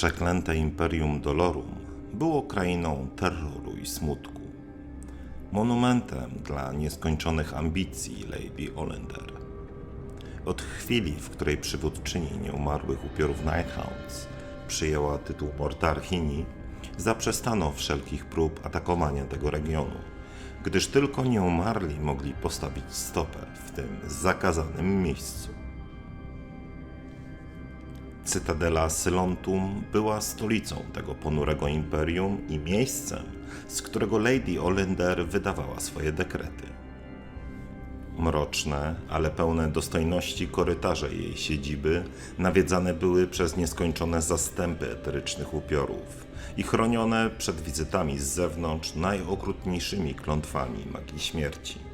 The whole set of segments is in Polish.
Przeklęte Imperium Dolorum było krainą terroru i smutku. Monumentem dla nieskończonych ambicji Lady Olender. Od chwili, w której przywódczyni nieumarłych upiorów Nighthounds przyjęła tytuł Mortarchini, zaprzestano wszelkich prób atakowania tego regionu, gdyż tylko nieumarli mogli postawić stopę w tym zakazanym miejscu. Cytadela Sylontum była stolicą tego ponurego imperium i miejscem, z którego Lady Olender wydawała swoje dekrety. Mroczne, ale pełne dostojności korytarze jej siedziby nawiedzane były przez nieskończone zastępy eterycznych upiorów i chronione przed wizytami z zewnątrz najokrutniejszymi klątwami magii śmierci.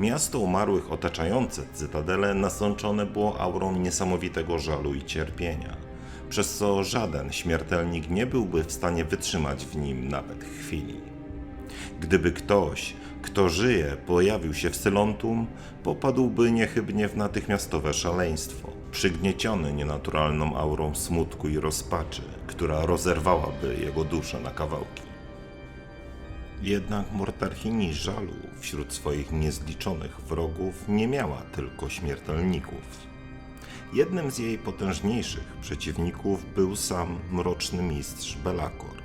Miasto umarłych otaczające cytadelę nasączone było aurą niesamowitego żalu i cierpienia, przez co żaden śmiertelnik nie byłby w stanie wytrzymać w nim nawet chwili. Gdyby ktoś, kto żyje, pojawił się w Sylontum, popadłby niechybnie w natychmiastowe szaleństwo, przygnieciony nienaturalną aurą smutku i rozpaczy, która rozerwałaby jego duszę na kawałki. Jednak Mortarchini żalu wśród swoich niezliczonych wrogów nie miała tylko śmiertelników. Jednym z jej potężniejszych przeciwników był sam mroczny mistrz Belakor.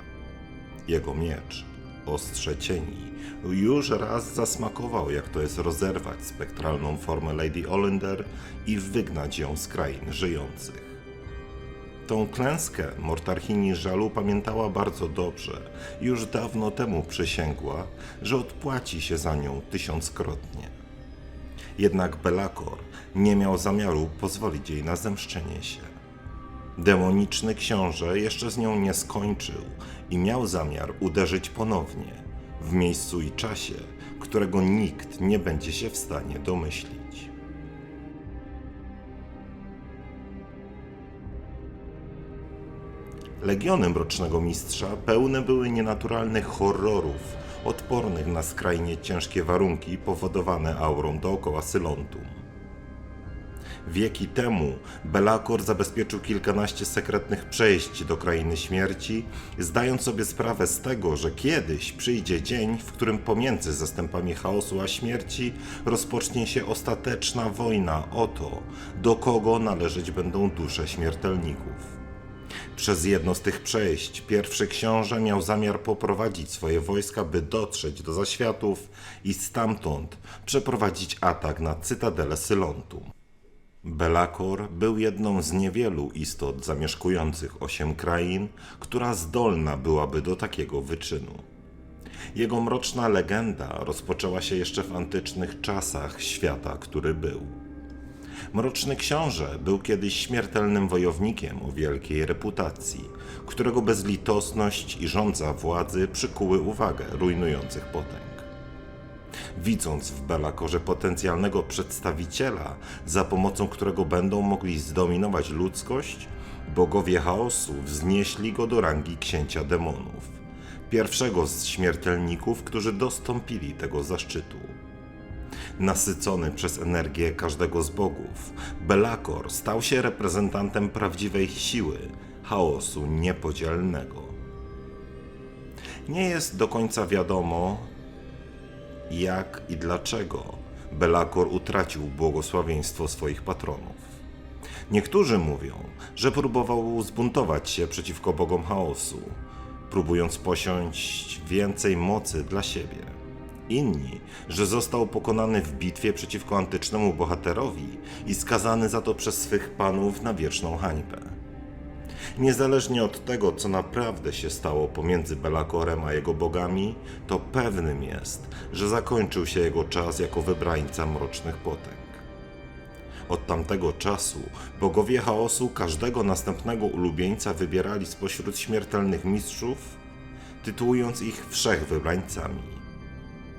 Jego miecz, ostrze cieni, już raz zasmakował, jak to jest rozerwać spektralną formę Lady Olender i wygnać ją z krain żyjących. Tą klęskę Mortarchini żalu pamiętała bardzo dobrze. Już dawno temu przysięgła, że odpłaci się za nią tysiąckrotnie. Jednak Belakor nie miał zamiaru pozwolić jej na zemszczenie się. Demoniczny książę jeszcze z nią nie skończył i miał zamiar uderzyć ponownie, w miejscu i czasie, którego nikt nie będzie się w stanie domyślić. Legiony Mrocznego Mistrza pełne były nienaturalnych horrorów, odpornych na skrajnie ciężkie warunki powodowane aurą dookoła Sylontum. Wieki temu Belakor zabezpieczył kilkanaście sekretnych przejść do Krainy Śmierci, zdając sobie sprawę z tego, że kiedyś przyjdzie dzień, w którym pomiędzy zastępami chaosu a śmierci rozpocznie się ostateczna wojna o to, do kogo należeć będą dusze śmiertelników. Przez jedno z tych przejść pierwszy książę miał zamiar poprowadzić swoje wojska, by dotrzeć do zaświatów i stamtąd przeprowadzić atak na cytadelę Sylontu. Belakor był jedną z niewielu istot zamieszkujących osiem krain, która zdolna byłaby do takiego wyczynu. Jego mroczna legenda rozpoczęła się jeszcze w antycznych czasach świata, który był. Mroczny książę był kiedyś śmiertelnym wojownikiem o wielkiej reputacji, którego bezlitosność i rządza władzy przykuły uwagę rujnujących potęg. Widząc w Belakorze potencjalnego przedstawiciela, za pomocą którego będą mogli zdominować ludzkość, bogowie chaosu wznieśli go do rangi księcia demonów, pierwszego z śmiertelników, którzy dostąpili tego zaszczytu. Nasycony przez energię każdego z bogów, Belakor stał się reprezentantem prawdziwej siły, chaosu niepodzielnego. Nie jest do końca wiadomo, jak i dlaczego Belakor utracił błogosławieństwo swoich patronów. Niektórzy mówią, że próbował zbuntować się przeciwko bogom chaosu, próbując posiąść więcej mocy dla siebie. Inni, że został pokonany w bitwie przeciwko antycznemu bohaterowi i skazany za to przez swych panów na wieczną hańbę. Niezależnie od tego, co naprawdę się stało pomiędzy Belakorem a jego bogami, to pewnym jest, że zakończył się jego czas jako wybrańca mrocznych potęg. Od tamtego czasu bogowie chaosu każdego następnego ulubieńca wybierali spośród śmiertelnych mistrzów, tytułując ich wszechwybrańcami.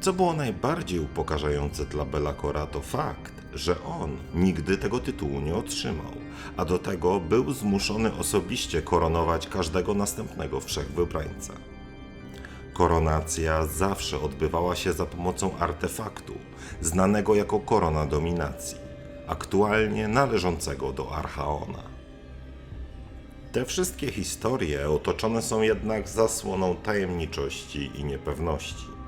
Co było najbardziej upokarzające dla Belakora to fakt, że on nigdy tego tytułu nie otrzymał, a do tego był zmuszony osobiście koronować każdego następnego wszechwybrańca. Koronacja zawsze odbywała się za pomocą artefaktu, znanego jako korona dominacji, aktualnie należącego do Archaona. Te wszystkie historie otoczone są jednak zasłoną tajemniczości i niepewności.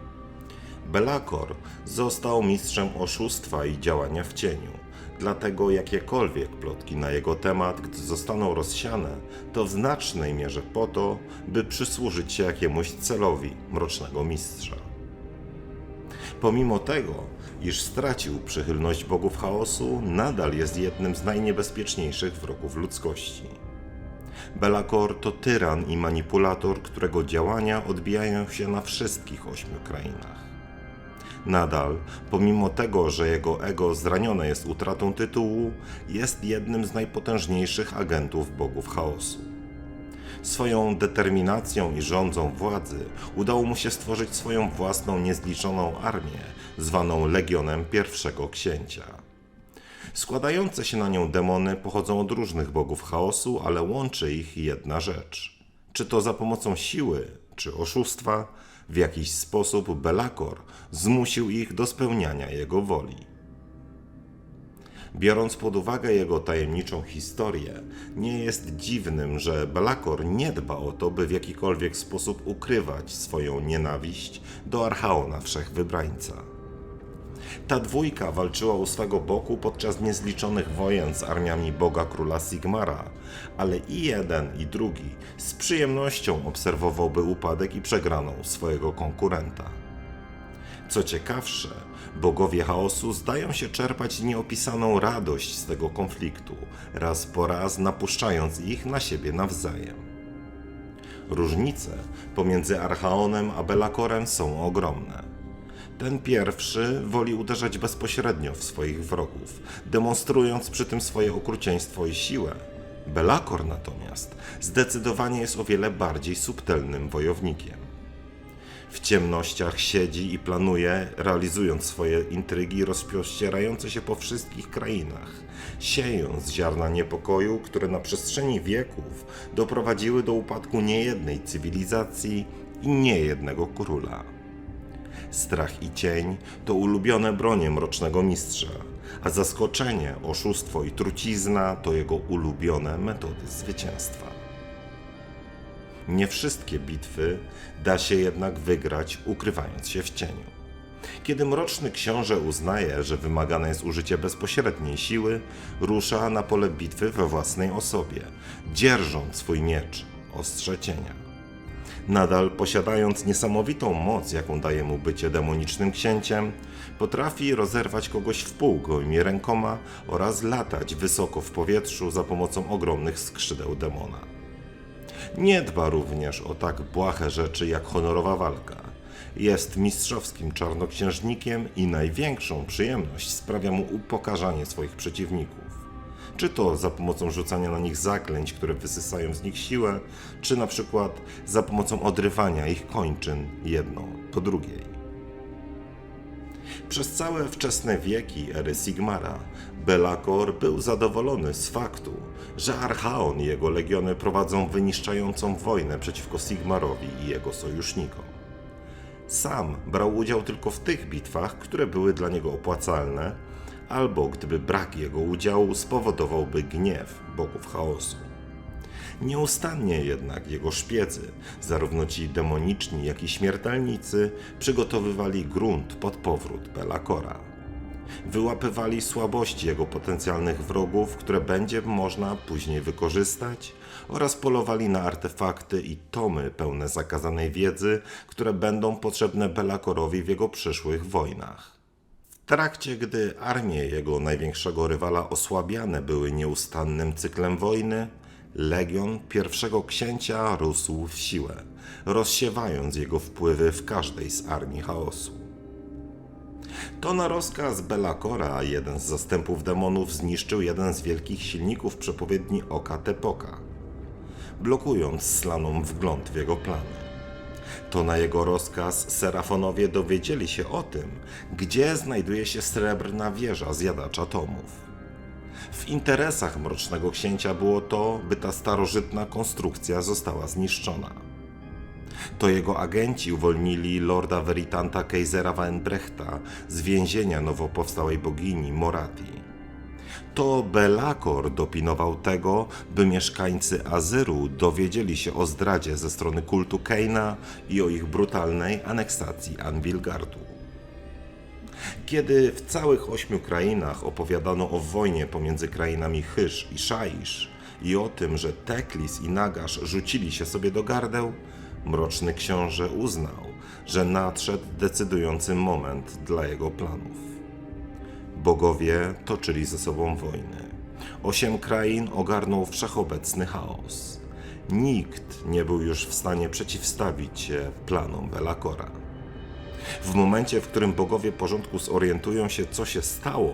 Belakor został mistrzem oszustwa i działania w cieniu. Dlatego jakiekolwiek plotki na jego temat, gdy zostaną rozsiane, to w znacznej mierze po to, by przysłużyć się jakiemuś celowi mrocznego mistrza. Pomimo tego, iż stracił przychylność bogów chaosu, nadal jest jednym z najniebezpieczniejszych wrogów ludzkości. Belakor to tyran i manipulator, którego działania odbijają się na wszystkich ośmiu krainach. Nadal, pomimo tego, że jego ego zranione jest utratą tytułu, jest jednym z najpotężniejszych agentów bogów chaosu. Swoją determinacją i rządzą władzy udało mu się stworzyć swoją własną niezliczoną armię, zwaną Legionem Pierwszego Księcia. Składające się na nią demony pochodzą od różnych bogów chaosu, ale łączy ich jedna rzecz. Czy to za pomocą siły, czy oszustwa, w jakiś sposób Belakor zmusił ich do spełniania jego woli. Biorąc pod uwagę jego tajemniczą historię, nie jest dziwnym, że Belakor nie dba o to, by w jakikolwiek sposób ukrywać swoją nienawiść do Archaona Wszechwybrańca. Ta dwójka walczyła u swego boku podczas niezliczonych wojen z armiami Boga Króla Sigmara, ale i jeden i drugi z przyjemnością obserwowałby upadek i przegraną swojego konkurenta. Co ciekawsze, bogowie chaosu zdają się czerpać nieopisaną radość z tego konfliktu, raz po raz napuszczając ich na siebie nawzajem. Różnice pomiędzy Archaonem a Belakorem są ogromne. Ten pierwszy woli uderzać bezpośrednio w swoich wrogów, demonstrując przy tym swoje okrucieństwo i siłę. Belakor natomiast zdecydowanie jest o wiele bardziej subtelnym wojownikiem. W ciemnościach siedzi i planuje, realizując swoje intrygi rozpościerające się po wszystkich krainach, siejąc ziarna niepokoju, które na przestrzeni wieków doprowadziły do upadku niejednej cywilizacji i niejednego króla. Strach i cień to ulubione bronie mrocznego mistrza, a zaskoczenie, oszustwo i trucizna to jego ulubione metody zwycięstwa. Nie wszystkie bitwy da się jednak wygrać, ukrywając się w cieniu. Kiedy mroczny książę uznaje, że wymagane jest użycie bezpośredniej siły, rusza na pole bitwy we własnej osobie, dzierżąc swój miecz, ostrze cienia. Nadal posiadając niesamowitą moc, jaką daje mu bycie demonicznym księciem, potrafi rozerwać kogoś w pół gołymi rękoma oraz latać wysoko w powietrzu za pomocą ogromnych skrzydeł demona. Nie dba również o tak błahe rzeczy jak honorowa walka. Jest mistrzowskim czarnoksiężnikiem i największą przyjemność sprawia mu upokarzanie swoich przeciwników. Czy to za pomocą rzucania na nich zaklęć, które wysysają z nich siłę, czy na przykład za pomocą odrywania ich kończyn jedną po drugiej. Przez całe wczesne wieki ery Sigmara Belakor był zadowolony z faktu, że Archaon i jego legiony prowadzą wyniszczającą wojnę przeciwko Sigmarowi i jego sojusznikom. Sam brał udział tylko w tych bitwach, które były dla niego opłacalne, albo gdyby brak jego udziału spowodowałby gniew bogów chaosu. Nieustannie jednak jego szpiedzy, zarówno ci demoniczni, jak i śmiertelnicy, przygotowywali grunt pod powrót Belakora. Wyłapywali słabości jego potencjalnych wrogów, które będzie można później wykorzystać, oraz polowali na artefakty i tomy pełne zakazanej wiedzy, które będą potrzebne Belakorowi w jego przyszłych wojnach. Trakcie, gdy armie jego największego rywala osłabiane były nieustannym cyklem wojny, legion pierwszego księcia rósł w siłę, rozsiewając jego wpływy w każdej z armii chaosu. To na rozkaz Belakora jeden z zastępów demonów zniszczył jeden z wielkich silników przepowiedni Oka Tepoka, blokując slanom wgląd w jego plany. To na jego rozkaz Serafonowie dowiedzieli się o tym, gdzie znajduje się srebrna wieża zjadacza tomów. W interesach Mrocznego Księcia było to, by ta starożytna konstrukcja została zniszczona. To jego agenci uwolnili lorda Veritanta Keisera Weinbrechta z więzienia nowo powstałej bogini Morati. To Belakor dopinował tego, by mieszkańcy Azyru dowiedzieli się o zdradzie ze strony kultu Keina i o ich brutalnej aneksacji Anvilgardu. Kiedy w całych ośmiu krainach opowiadano o wojnie pomiędzy krainami Hysz i Szaisz i o tym, że Teklis i Nagasz rzucili się sobie do gardeł, Mroczny Książę uznał, że nadszedł decydujący moment dla jego planów. Bogowie toczyli ze sobą wojny. Osiem krain ogarnął wszechobecny chaos. Nikt nie był już w stanie przeciwstawić się planom Belakora. W momencie, w którym bogowie porządku zorientują się, co się stało,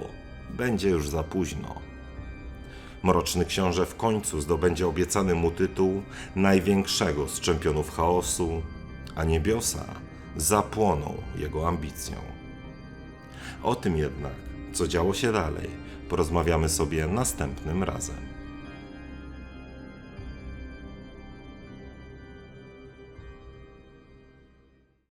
będzie już za późno. Mroczny książę w końcu zdobędzie obiecany mu tytuł największego z czempionów chaosu, a niebiosa zapłoną jego ambicją. O tym jednak, co działo się dalej, porozmawiamy sobie następnym razem.